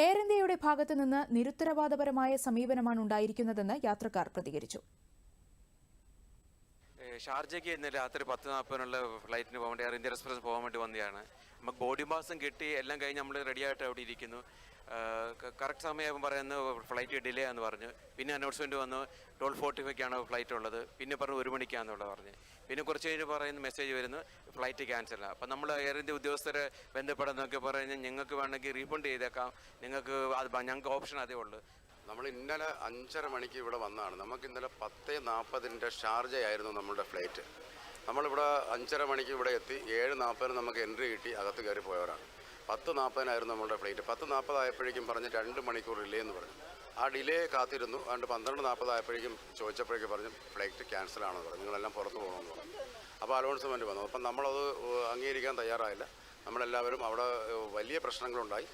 Air ഇന്ത്യയുടെ ഭാഗത്തുനിന്ന് നിരുത്തരവാദപരമായ സമീപനമാണ് ഉണ്ടായിരിക്കുന്നതെന്ന് യാത്രക്കാർ പ്രതികരിച്ചു. ഷാർജയ്ക്ക് ഇന്ന് രാത്രി പത്ത് നാൽപ്പതിനുള്ള ഫ്ലൈറ്റിന് പോകാൻ വേണ്ടി എയർ ഇന്ത്യ എക്സ്പ്രസ് പോകാൻ വേണ്ടി വന്നതാണ്. നമുക്ക് ബോഡി മാസം കിട്ടി എല്ലാം കഴിഞ്ഞ് നമ്മൾ റെഡിയായിട്ട് അവിടെ ഇരിക്കുന്നു. കറക്റ്റ് സമയം പറയുന്ന ഫ്ലൈറ്റ് ഡിലേ ആണെന്ന് പറഞ്ഞു. പിന്നെ അനൗൺസ്മെന്റ് വന്നു ട്വൽവ് ഫോർട്ടി ഫൈവ്ക്കാണ് ഫ്ലൈറ്റ് ഉള്ളത്. പിന്നെ പറഞ്ഞു ഒരു മണിക്കാണെന്നുള്ളത് പറഞ്ഞ്. പിന്നെ കുറച്ച് കഴിഞ്ഞ് പറയുന്ന മെസ്സേജ് വരുന്നു ഫ്ലൈറ്റ് ക്യാൻസലാണ് അപ്പം നമ്മൾ എയർ ഇന്ത്യ ഉദ്യോഗസ്ഥരെ ബന്ധപ്പെടുന്നൊക്കെ പറഞ്ഞ് ഞങ്ങൾക്ക് വേണമെങ്കിൽ റീഫണ്ട് ചെയ്തേക്കാം. നിങ്ങൾക്ക് അത് ഞങ്ങൾക്ക് ഓപ്ഷൻ അതേ ഉള്ളൂ. നമ്മൾ ഇന്നലെ അഞ്ചര മണിക്ക് ഇവിടെ വന്നതാണ്. നമുക്ക് ഇന്നലെ പത്ത് നാൽപ്പതിന്റെ ഷാർജയായിരുന്നു നമ്മളുടെ ഫ്ലൈറ്റ് നമ്മളിവിടെ അഞ്ചര മണിക്ക് ഇവിടെ എത്തി. ഏഴ് നാൽപ്പതിന് നമുക്ക് എൻട്രി കിട്ടി. അകത്ത് കയറി പോയവരാണ്. പത്ത് നാൽപ്പതിനായിരുന്നു നമ്മളുടെ ഫ്ലൈറ്റ് പത്ത് നാൽപ്പതായപ്പോഴേക്കും പറഞ്ഞ് രണ്ട് മണിക്കൂർ ഡിലേ എന്ന് പറഞ്ഞു. ആ ഡിലേ കാത്തിരുന്നു. അതുകൊണ്ട് പന്ത്രണ്ട് നാൽപ്പതായപ്പോഴേക്കും ചോദിച്ചപ്പോഴേക്കും പറഞ്ഞു ഫ്ലൈറ്റ് ക്യാൻസൽ ആണെന്ന് പറഞ്ഞു. നിങ്ങളെല്ലാം പുറത്ത് പോകണമെന്ന് പറഞ്ഞു. അപ്പോൾ അലോൺസ്മെന്റ് വന്നു. അപ്പം നമ്മളത് അംഗീകരിക്കാൻ തയ്യാറായില്ല. നമ്മളെല്ലാവരും അവിടെ വലിയ പ്രശ്നങ്ങളുണ്ടായി.